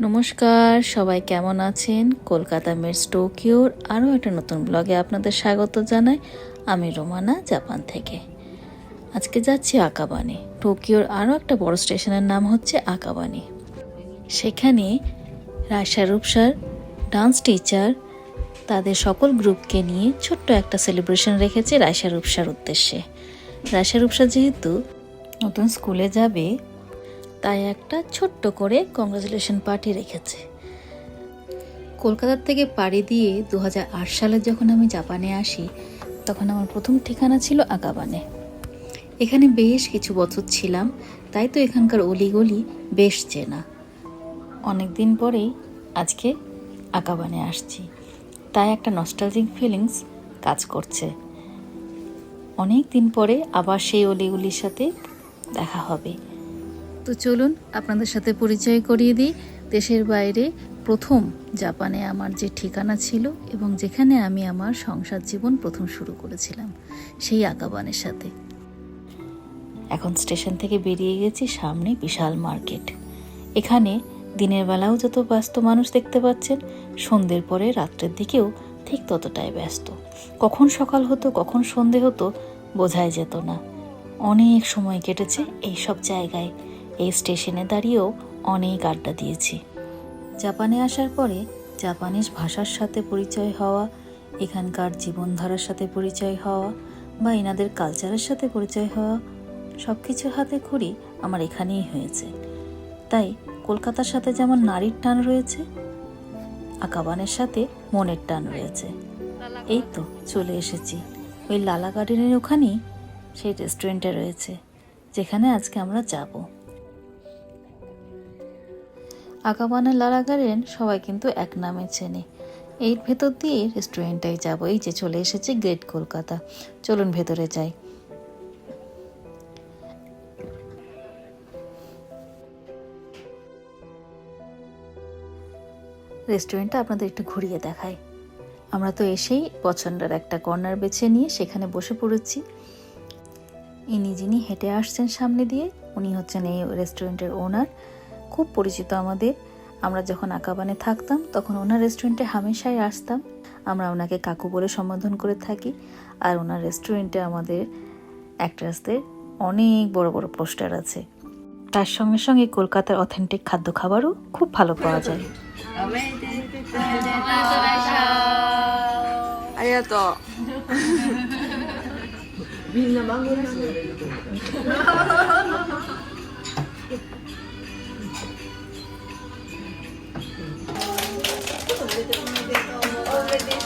নমস্কার, সবাই কেমন আছেন? কলকাতা মেটস টোকিওর আরও একটা নতুন ব্লগে আপনাদের স্বাগত জানাই। আমি রোমানা, জাপান থেকে। আজকে যাচ্ছি আকাবানে। টোকিওর আরও একটা বড় স্টেশনের নাম হচ্ছে আকাবানে। সেখানে রাশা রূপসার ডান্স টিচার তাদের সকল গ্রুপকে নিয়ে ছোট্ট একটা সেলিব্রেশন রেখেছে রাশা রূপসার উদ্দেশ্যে। রাশা রূপসা যেহেতু নতুন স্কুলে যাবে তাই একটা ছোট্ট করে কংগ্রাচুলেশন পার্টি রেখেছে। কলকাতার থেকে পাড়ি দিয়ে দু হাজার আট সালে যখন আমি জাপানে আসি, তখন আমার প্রথম ঠিকানা ছিল আকাবানে এখানে বেশ কিছু বছর ছিলাম, তাই তো এখানকার অলিগলি বেশ চেনা। অনেক দিন পরেই আজকে আকাবানে আসছি। তাই একটা নস্টালজিক ফিলিংস কাজ করছে। অনেক দিন পরে আবার সেই অলিগুলির সাথে দেখা হবে। তো চলুন আপনাদের সাথে পরিচয় করিয়ে দিই। দেশের বাইরে প্রথম জাপানে আমার যে ঠিকানা ছিল এবং যেখানে আমি আমার সংসার জীবন প্রথম শুরু করেছিলাম, সেই আকাবানের সাথে। এখন স্টেশন থেকে বেরিয়ে গেছি সামনে বিশাল মার্কেট। এখানে দিনের বেলাও যত ব্যস্ত মানুষ দেখতে পাচ্ছেন, সন্ধ্যের পরে রাত্রের দিকেও ঠিক ততটাই ব্যস্ত। কখন সকাল হতো, কখন সন্ধে হতো, বোঝাই যেত না। অনেক সময় কেটেছে এই সব জায়গায়। এই স্টেশনে দাঁড়িয়েও অনেক আড্ডা দিয়েছি। জাপানে আসার পরে জাপানিজ ভাষার সাথে পরিচয় হওয়া, এখানকার জীবনধারার সাথে পরিচয় হওয়া বা এনাদের কালচারের সাথে পরিচয় হওয়া সব কিছু হাতে খড়ি আমার এখানেই হয়েছে। তাই কলকাতার সাথে যেমন নারীর টান রয়েছে, আকাবানের সাথে মনের টান রয়েছে। এই তো চলে এসেছি। ওই লালা গার্ডেনের ওখানেই সেই রেস্টুরেন্টে রয়েছে, যেখানে আজকে আমরা যাব। আকাবানের লালা গার্ডেন সবাই কিন্তু এক নামে চেনে। এই ভেতর দিয়ে রেস্টুরেন্টটাই যাব। এই যে চলে এসেছে গ্রেট কলকাতা। চলুন ভেতরে যাই। রেস্টুরেন্টটা আপনাদের একটু ঘুরিয়ে দেখাই। আমরা তো এসেই পছন্দের একটা কর্নার বেছে নিয়ে সেখানে বসে পড়েছি। ইনি যিনি হেঁটে আসছেন সামনে দিয়ে, উনি হচ্ছেন এই রেস্টুরেন্টের ওনার। খুব পরিচিত আমাদের। আমরা যখন আকাবানে থাকতাম তখন ওনার রেস্টুরেন্টে হামেশাই আসতাম। আমরা ওনাকে কাকু বলে সম্বোধন করে থাকি। আর ওনার রেস্টুরেন্টে আমাদের অ্যাক্ট্রেসদের অনেক বড় বড় পোস্টার আছে। তার সঙ্গে সঙ্গে কলকাতার অথেন্টিক খাদ্য খাবারও খুব ভালো পাওয়া যায়।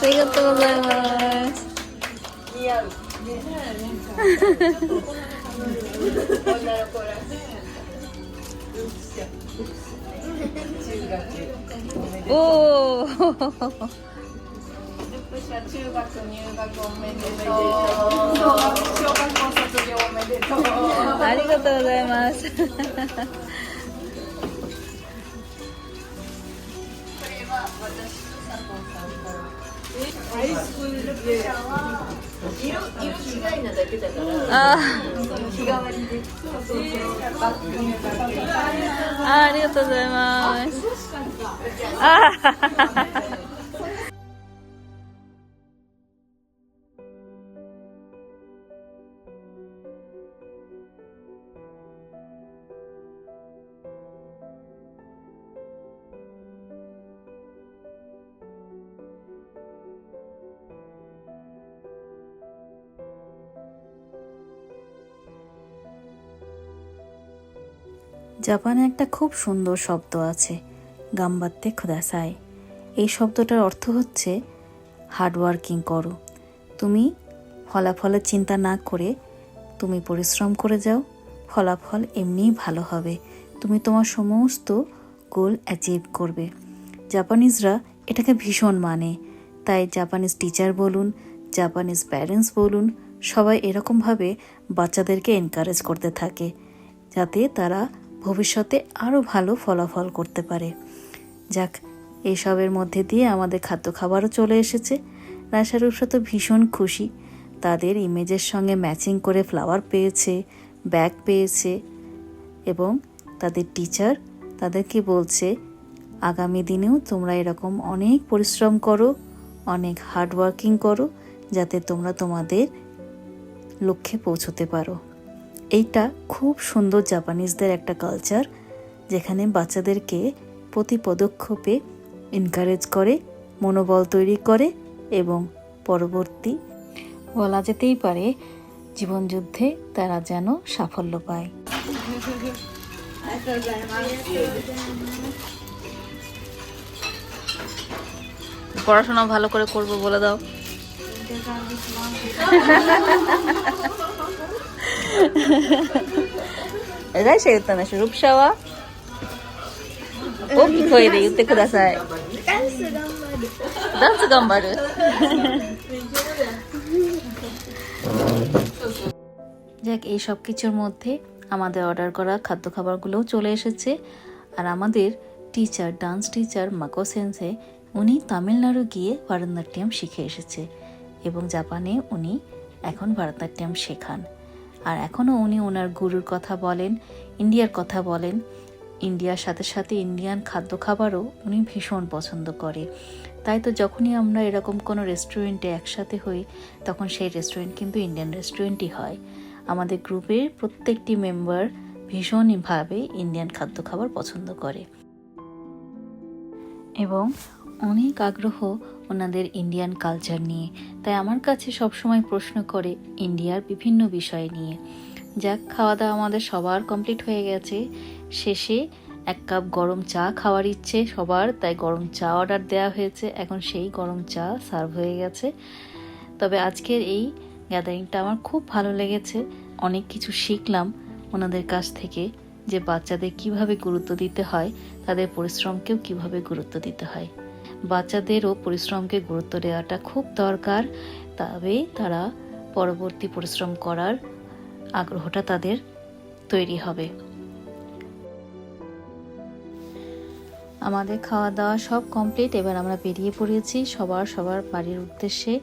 ありがとう。ございます似合 う。おお中学入学おめでとう。小学校卒業おめでとう。ありがとうございます色色違いなだけだから。あその日替わりで。そうそうそう。バッグにかけて。あありがとうございますあ জাপানে একটা খুব সুন্দর শব্দ আছে, গাম্বাত্তে খুদাসাই। এই শব্দটার অর্থ হচ্ছে, হার্ডওয়ার্কিং করো। তুমি ফলাফলের চিন্তা না করে, তুমি পরিশ্রম করে যাও। ফলাফল এমনিই ভালো হবে। তুমি তোমার সমস্ত গোল অ্যাচিভ করবে। জাপানিজরা এটাকে ভীষণ মানে। তাই জাপানিজ টিচার বলুন, জাপানিজ প্যারেন্টস বলুন, সবাই এরকমভাবে বাচ্চাদেরকে এনকারেজ করতে থাকে, যাতে তারা ভবিষ্যতে আরও ভালো ফলাফল করতে পারে। যাক, এসবের মধ্যে দিয়ে আমাদের খাদ্য খাবারও চলে এসেছে। রাশারূপসা তো ভীষণ খুশি। তাদের ইমেজের সঙ্গে ম্যাচিং করে ফ্লাওয়ার পেয়েছে, ব্যাগ পেয়েছে এবং তাদের টিচার তাদেরকে বলছে, আগামী দিনেও তোমরা এরকম অনেক পরিশ্রম করো, অনেক হার্ড ওয়ার্কিং করো, যাতে তোমরা তোমাদের লক্ষ্যে পৌঁছতে পারো। এইটা খুব সুন্দর জাপানিজদের একটা কালচার যেখানে বাচ্চাদেরকে প্রতি পদক্ষেপে এনকারেজ করে মনোবল তৈরি করে এবং পরবর্তী বলা যেতেই পারে জীবনযুদ্ধে তারা যেন সাফল্য পায়। পড়াশোনা ভালো করে করব বলে দাও। rai sai ta na shurupshawa 大きい声で言ってくださいダンス頑張るযাক এই সব কিছুর মধ্যে আমাদের অর্ডার করা খাদ্য খাবারগুলোও চলে এসেছে আর আমাদের টিচার ডান্স টিচার মাকো সেন্সে উনি তামিলনাড়ু গিয়ে ভারতনাট্যম শিখে এসেছে এবং জাপানে উনি এখন ভারতনাট্যম শেখান আর এখনও উনি ওনার গুরুর কথা বলেন, ইন্ডিয়ার কথা বলেন। ইন্ডিয়ার সাথে সাথে ইন্ডিয়ান খাদ্য খাবারও উনি ভীষণ পছন্দ করে। তাই তো যখনই আমরা এরকম কোনো রেস্টুরেন্টে একসাথে হই, তখন সেই রেস্টুরেন্ট কিন্তু ইন্ডিয়ান রেস্টুরেন্টই হয়। আমাদের গ্রুপের প্রত্যেকটি মেম্বার ভীষণভাবে ইন্ডিয়ান খাদ্য খাবার পছন্দ করে। এবং অনেক আগ্রহ ওনাদের ইন্ডিয়ান কালচার নিয়ে। তাই আমার কাছে সবসময় প্রশ্ন করে ইন্ডিয়ার বিভিন্ন বিষয় নিয়ে। যাক খাওয়া দাওয়া আমাদের সবার কমপ্লিট হয়ে গেছে। শেষে এক কাপ গরম চা খাওয়ার ইচ্ছে সবার, তাই গরম চা অর্ডার দেওয়া হয়েছে। এখন সেই গরম চা সার্ভ হয়ে গেছে। তবে আজকের এই গ্যাদারিংটা আমার খুব ভালো লেগেছে। অনেক কিছু শিখলাম ওনাদের কাছ থেকে যে বাচ্চাদের কীভাবে গুরুত্ব দিতে হয়, তাদের পরিশ্রমকেও কীভাবে গুরুত্ব দিতে হয়। বাচ্চাদেরও পরিশ্রমকে গুরুত্ব দেওয়াটা খুব দরকার, তবে তারা পরবর্তী পরিশ্রম করার আগ্রহটা তাদের তৈরি হবে। আমাদের খাওয়া দাওয়া সব কমপ্লিট এবার আমরা বেরিয়ে পড়েছি সবার সবার বাড়ির উদ্দেশ্যে।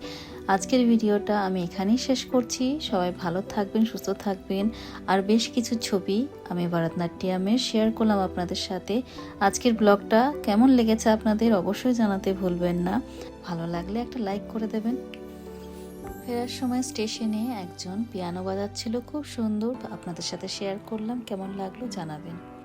আজকের ভিডিওটা আমি এখানেই শেষ করছি। সবাই ভালো থাকবেন, সুস্থ থাকবেন। আর বেশ কিছু ছবি আমি ভারতনাট্যমের শেয়ার করলাম আপনাদের সাথে। আজকের ব্লগটা কেমন লেগেছে আপনাদের অবশ্যই জানাতে ভুলবেন না। ভালো লাগলে একটা লাইক করে দেবেন। ফেরার সময় স্টেশনে একজন পিয়ানো বাজাচ্ছিল। খুব সুন্দর আপনাদের সাথে শেয়ার করলাম। কেমন লাগল জানাবেন।